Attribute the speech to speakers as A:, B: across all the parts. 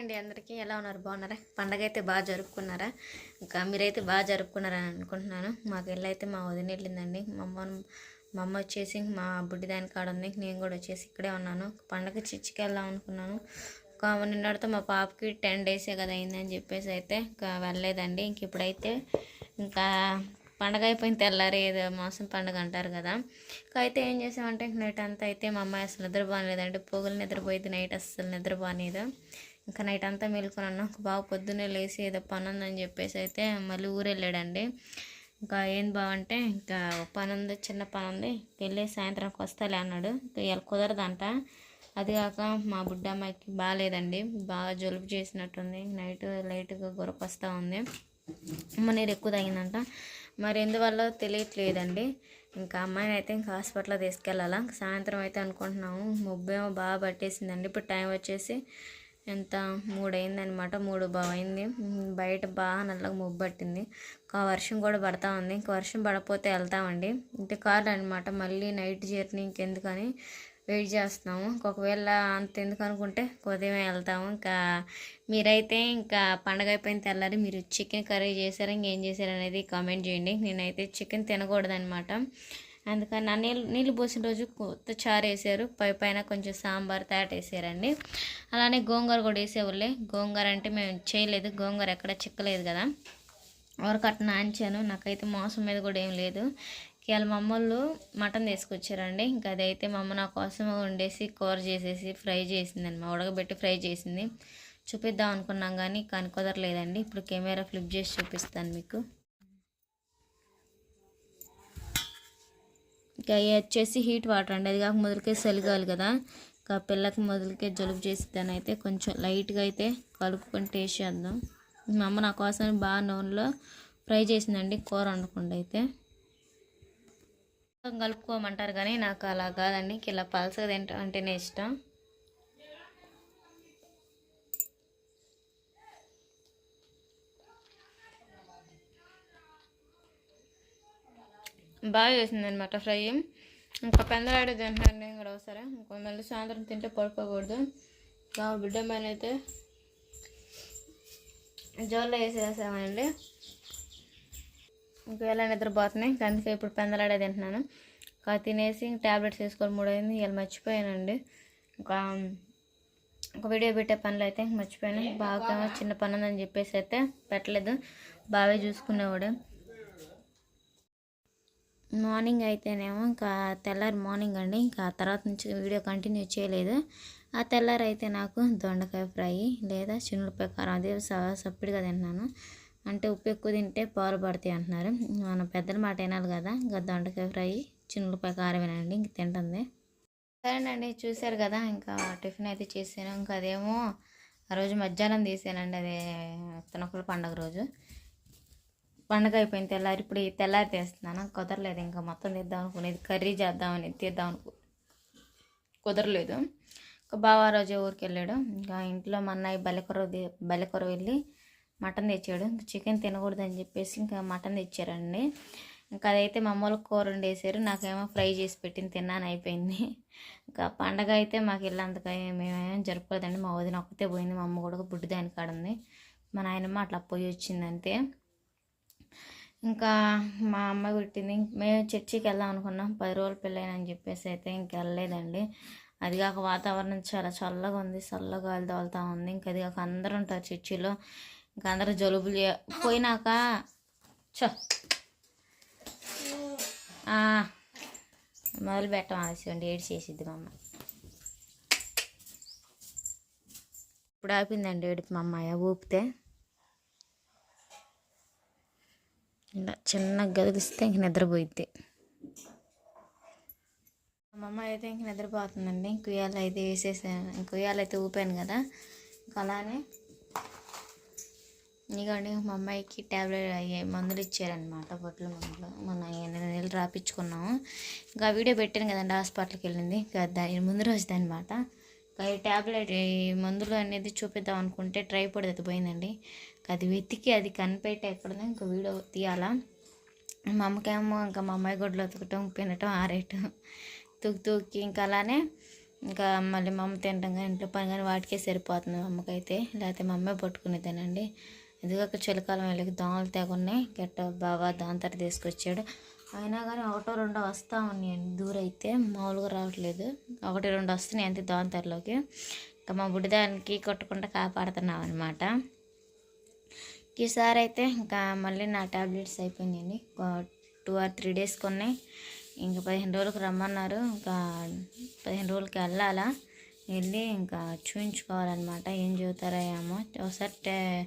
A: అండి అందరికీ. ఎలా ఉన్నారు? బాగున్నారా? పండగ అయితే బాగా జరుపుకున్నారా? ఇంకా మీరైతే బాగా జరుపుకున్నారని అనుకుంటున్నాను. మాకు వెళ్ళి మా వదిన వెళ్ళిందండి. మా అమ్మ మా అమ్మ వచ్చేసి మా బుడ్డి దాని కాడ ఉంది. నేను కూడా వచ్చేసి ఇక్కడే ఉన్నాను. పండగ చిచ్చికి వెళ్దాం అనుకున్నాను. ఇంకా నిన్నటితో మా పాపకి టెన్ డేసే కదా అయిందని చెప్పేసి అయితే ఇంకా వెళ్ళలేదండి. ఇంక ఇప్పుడైతే ఇంకా పండగ అయిపోయిన తెల్లారి ఏదో మాసం పండగ అంటారు కదా. ఇంకా అయితే ఏం చేసామంటే నైట్ అంతా అయితే మా అమ్మాయి అసలు నిద్రపోలేదంటే పొగలు నిద్రపోయింది నైట్ అస్సలు బాగలేదు ఇంకా నైట్ అంతా మేలుకొని బాగా పొద్దున్నే లేచి ఏదో పని ఉందని చెప్పేసి అయితే మళ్ళీ ఊరు వెళ్ళాడండి ఇంకా ఏం బావంటే ఇంకా పని ఉంది చిన్న పని ఉంది వెళ్ళి సాయంత్రానికి వస్తాలే అన్నాడు. ఇంకా ఇలా కుదరదంట. అది కాక మా బుడ్డమ్మాయికి బాగాలేదండి బాగా జలుబు చేసినట్టుంది. నైట్ లైట్గా గురక వస్తూ ఉంది. అమ్మ నీరు ఎక్కువ తాగిందంట. మరి ఎందువల్ల తెలియట్లేదండి. ఇంకా అమ్మాయిని అయితే ఇంకా హాస్పిటల్లో తీసుకెళ్ళాలా. సాయంత్రం అయితే అనుకుంటున్నాము. మొబ్బేమో బాగా పట్టేసిందండి. ఇప్పుడు టైం వచ్చేసి ఎంత మూడు అయిందనమాట మూడు బాగైంది అయింది బయట బాగా నల్లగా ముబ్బు పట్టింది. ఇంకా వర్షం కూడా పడతా ఉంది. ఇంకా వర్షం పడకపోతే వెళ్తామండి. ఇంత కార్ అనమాట మళ్ళీ నైట్ జర్నీ ఇంకెందుకని వెయిట్ చేస్తున్నాము. ఒకవేళ అంత ఎందుకు అనుకుంటే ఉదయమే వెళ్తాము. ఇంకా మీరైతే ఇంకా పండగ అయిపోయిన తెల్లారి మీరు చికెన్ కర్రీ చేశారా? ఇంకేం చేశారు అనేది కామెంట్ చేయండి. నేనైతే చికెన్ తినకూడదనమాట అందుకని నా నీళ్ళు నీళ్ళు పోసిన రోజు కొత్త చారు వేసారు. పై పైన కొంచెం సాంబార్ తాట వేసారండి. అలానే గోంగూర కూడా వేసేవాళ్ళే. గోంగూర అంటే మేము చేయలేదు. గోంగూర ఎక్కడ చిక్కలేదు కదా. ఎవరికట్ట నాంచాను నాకైతే మోసం మీద కూడా ఏం లేదు. ఇవాళ మా అమ్మోళ్ళు మటన్ తీసుకొచ్చారండి. ఇంకా అదైతే మా అమ్మ నా కోసం వండేసి కూర చేసేసి ఫ్రై చేసిందండి. మా ఉడకబెట్టి ఫ్రై చేసింది. చూపిద్దాం అనుకున్నాం కానీ కానీ కుదరలేదండి ఇప్పుడు కెమెరా ఫ్లిప్ చేసి చూపిస్తాను మీకు. ఇంకా వచ్చేసి హీట్ వాటర్ అండి. అది కాక మొదలుకే చలిగాలి కదా. ఇంకా పిల్లకి మొదలుకే జలుబు చేసిద్దాని అయితే కొంచెం లైట్గా అయితే కలుపుకొని టేస్ట్ చేద్దాం. మా అమ్మ నా కోసం బాగా నూనెలో ఫ్రై చేసిందండి కూర వండకుండా అయితే. కలుపుకోమంటారు కానీ నాకు అలా కాదండి. ఇలా పలసగా తింటా అంటేనే ఇష్టం. బాగా చేసింది అనమాట ఫ్రై. ఇంకా పెందలాడే తింటున్నాను నేను కూడా ఒకసారి. ఇంకో మళ్ళీ సాయంత్రం తింటే పడుకోకూడదు. మా బిడ్డ పైన అయితే జోల్లో వేసేసామండి ఒకవేళ నిద్రపోతున్నాయి? ఇంకా అందుకే ఇప్పుడు పెందలాడే తింటున్నాను. ఇంకా తినేసి ట్యాబ్లెట్స్ వేసుకొని మూడైంది. ఇలా మర్చిపోయానండి. ఇంకా ఒక వీడియో పెట్టే పనులు అయితే మర్చిపోయాను. బాగా చిన్న పని ఉందని చెప్పేసి అయితే పెట్టలేదు. బాగా చూసుకునేవాడు. మార్నింగ్ అయితేనేమో ఇంకా తెల్లారి మార్నింగ్ అండి. ఇంకా ఆ తర్వాత నుంచి వీడియో కంటిన్యూ చేయలేదు. ఆ తెల్లారి అయితే నాకు దొండకాయ ఫ్రై లేదా చిన్నులపాయ కారం అదే సప్పుడుగా తిన్నాను. అంటే ఉప్పు ఎక్కువ తింటే పాలు పడతాయి అంటున్నారు. మన పెద్దల మాట వినాలి కదా. ఇంకా దొండకాయ ఫ్రై చిన్నులపాయ కారం వినండి. ఇంక తింటుంది. సరేనండి చూశారు కదా. ఇంకా టిఫిన్ అయితే చేసాను ఇంకా అదేమో ఆ రోజు మధ్యాహ్నం తీసానండి. అదే తనకుల పండగ రోజు. పండగ అయిపోయిన తెల్లారి ఇప్పుడు ఈ తెల్లారి తెస్తున్నాను? కుదరలేదు. ఇంకా మొత్తం తీద్దాం అనుకునేది. కర్రీ చేద్దామని తీద్దాం అనుకు కుదరలేదు. ఇంకా బావ రోజు ఊరికి వెళ్ళాడు. ఇంకా ఇంట్లో మా అన్నయ్య బలెకొర బలెకొర వెళ్ళి మటన్ తెచ్చాడు. ఇంకా చికెన్ తినకూడదని చెప్పేసి ఇంకా మటన్ తెచ్చారండి. ఇంకా అదైతే మా అమ్మలకు కూర వండేసారు నాకేమో ఫ్రై చేసి పెట్టింది తిన్నాను అయిపోయింది. ఇంకా పండగ అయితే మాకు ఇల్లంతగా మేమేం జరుపుకోలేదండి. మా వదిన ఒక్కతే పోయింది. మా అమ్మ కూడా బుడ్డు దాని కాడ ఉంది. మా నాయనమ్మ అట్లా పోయి వచ్చిందంతే. ఇంకా మా అమ్మ పుట్టింది మేము చర్చికి వెళ్దాం అనుకున్నాం. పది రోజులు పెళ్ళైనని చెప్పేసి అయితే ఇంక వెళ్ళలేదండి. అది కాక వాతావరణం చాలా చల్లగా ఉంది. చల్లగా గాలి తోలుతూ ఉంది. ఇంకా అది కాక అందరూ ఉంటారు చర్చిలో. ఇంకా అందరూ జలుబులు చే- పోయినాక చో మొదలు పెట్టం ఆలస్యం ఏడు చేసిద్ది మా అమ్మ. ఇప్పుడు ఆపిందండి ఏడుపు మా అమ్మాయి. ఊపితే ఇలా చిన్నగా గదిలిస్తే ఇంక నిద్రపోయిద్ది. మా అమ్మ అయితే ఇంక నిద్రపోతుందండి. ఇంక అయితే వేసేసాను ఇంక ఉయ్యాలు అయితే ఊపాను కదా. ఇంక అలానే ఇదిగోండి మా అమ్మాయికి ట్యాబ్లెట్ అయ్యే మందులు ఇచ్చారనమాట బొట్ల మందులు. మన నెలలు రాపించుకున్నాము ఇంకా వీడియో పెట్టాను కదండి హాస్పిటల్కి వెళ్ళింది. ఇంకా దాని ముందు రోజుది అనమాట ఈ ట్యాబ్లెట్ ఈ మందులు అనేది చూపిద్దాం అనుకుంటే ట్రైపోడ్ అయితే పోయిందండి. అది వెతికి అది కనిపెట్టి ఎక్కడుందో ఇంకా వీడియో తీయాలా. మా అమ్మకేమో ఇంకా మా అమ్మాయి గొడ్లు ఉతకటం పినటం ఆరేయటం తుక్కి తుక్కి ఇంకా అలానే ఇంకా మళ్ళీ మా అమ్మ తినటం కానీ ఇంట్లో పని కానీ వాటికే సరిపోతుంది మా అమ్మకైతే. లేకపోతే మా అమ్మే పట్టుకునేదేనండి. ఎందుకంటే చలికాలం వెళ్ళకి దోమలు తెగున్నాయి. గట్ట బాబా దాని తీసుకొచ్చాడు. అయినా కానీ ఒకటో రెండో వస్తూ ఉన్నాయండి దూరైతే. మామూలుగా రావట్లేదు. ఒకటి రెండు వస్తున్నాయి అంతే దోమతెరలోకి ఇంకా మా బుడ్డిదానికి కొట్టకుండా కాపాడుతున్నాం అనమాట ఈసారి అయితే ఇంకా మళ్ళీ నా ట్యాబ్లెట్స్ అయిపోయినాయండి. టూ ఆర్ త్రీ డేస్ కొన్నాయి ఇంకా పదిహేను రోజులకు రమ్మన్నారు. ఇంకా పదిహేను రోజులకి వెళ్ళాలా? వెళ్ళి ఇంకా చూపించుకోవాలన్నమాట ఏం చెబుతారో ఏమో. ఒకసారి టే-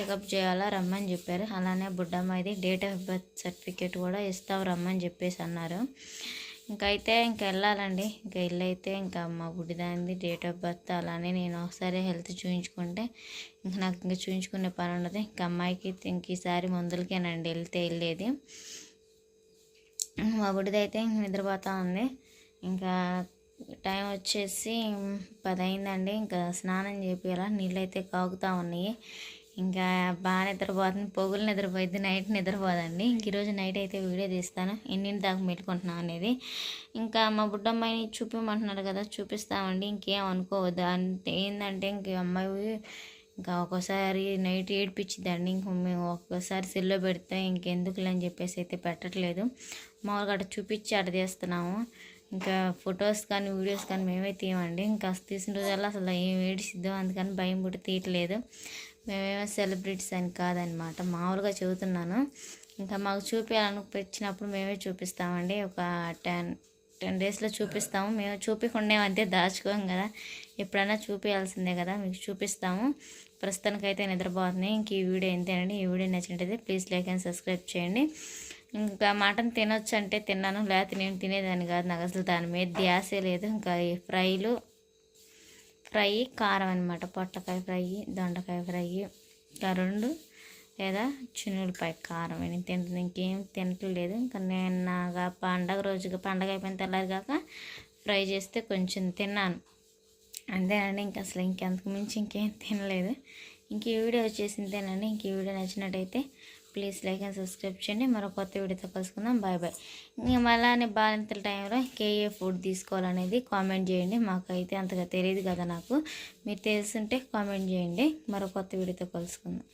A: చెకప్ చేయాలా? రమ్మని చెప్పారు. అలానే బుడ్డమ్మాయిది డేట్ ఆఫ్ బర్త్ సర్టిఫికేట్ కూడా ఇస్తావు రమ్మని చెప్పేసి అన్నారు. ఇంకైతే అయితే వెళ్ళాలండి. ఇంకా వెళ్ళి అయితే ఇంకా మా బుడ్డిదానిది డేట్ ఆఫ్ బర్త్ అలానే నేను ఒకసారి హెల్త్ చూపించుకుంటే ఇంకా నాకు ఇంకా చూపించుకునే పని ఉండదు. ఇంకా అమ్మాయికి ఇంక ఈసారి మందులకేనండి. వెళ్తే వెళ్ళేది. మా బుడ్డిదైతే నిద్రపోతా ఉంది. ఇంకా టైం వచ్చేసి పది అయిందండి ఇంకా స్నానం చేపియాల నీళ్ళు అయితే కాగుతూ ఉన్నాయి. ఇంకా బాగా నిద్రపోతుంది పొగులు నిద్రపోయింది నైట్ నిద్రపోదండి. ఇంక ఈరోజు నైట్ అయితే వీడియో తీస్తాను. ఎన్నింటి దాకా పెట్టుకుంటున్నాం అనేది. ఇంకా మా బుడ్డమ్మాయిని చూపించమంటున్నారు కదా చూపిస్తామండి. ఇంకేం అనుకోవద్దు. అంటే ఏంటంటే ఇంక అమ్మాయి ఇంకా ఒక్కోసారి నైట్ ఏడిపించిద్దండి ఇంక మేము ఒక్కోసారి సెల్లో పెడితే ఇంకెందుకులే అని చెప్పేసి అయితే పెట్టట్లేదు. మామూలుగా అటు చూపించి అటు తీస్తున్నాము. ఇంకా ఫొటోస్ కానీ వీడియోస్ కానీ మేమే తీయమండి. ఇంకా తీసిన రోజుల్లో అసలు ఏం ఏడిసిద్దాం అందుకని భయం పుట్టి తీయట్లేదు. మేమేమో సెలబ్రిటీస్ అని కాదనమాట. మామూలుగా చెబుతున్నాను. ఇంకా మాకు చూపించాలనిపించినప్పుడు మేమే చూపిస్తామండి. ఒక టెన్ టెన్ డేస్లో చూపిస్తాము. మేము చూపించకుండా అంతే దాచుకోం కదా. ఎప్పుడైనా చూపించాల్సిందే కదా. మీకు చూపిస్తాము. ప్రస్తుతానికైతే నిద్రపోతుంది. ఇంక ఈ వీడియో ఎంతేనండి ఈ వీడియో నచ్చినట్టయితే ప్లీజ్ లైక్ అండ్ సబ్స్క్రైబ్ చేయండి. ఇంకా మటన్ తినొచ్చు అంటే తిన్నాను. లేకపోతే నేను తినేదాన్ని కాదు. నాకు అసలు దాని మీద ధ్యాసే లేదు. ఇంకా ఫ్రైలు ఫ్రై కారం అనమాట పొట్లకాయ ఫ్రై దొండకాయ ఫ్రై ఇంకా రెండు లేదా చిన్నులపాయ కారం. నేను తింటుంది ఇంకేం తినట్లేదు. ఇంకా నేను నాగా పండగ రోజుగా పండగ అయిపోయిన తెల్లారి కాక ఫ్రై చేస్తే కొంచెం తిన్నాను. అంతేనండి ఇంకా అసలు ఇంకెంతకు మించి ఇంకేం తినలేదు. ఇంక ఈ వీడియో వచ్చేసిందేనండి ఇంక ఈ వీడియో నచ్చినట్టయితే ప్లీజ్ లైక్ అండ్ సబ్స్క్రైబ్ చేయండి. మరో కొత్త వీడియోతో కలుసుకుందాం. Bye bye. ఇంకా మళ్ళీ బాలింతల టైంలో కేఏ ఫుడ్ తీసుకోవాలనేది కామెంట్ చేయండి. మాకైతే అంతగా తెలియదు కదా నాకు. మీరు తెలుసుంటే కామెంట్ చేయండి. మరో కొత్త వీడియోతో కలుసుకుందాం.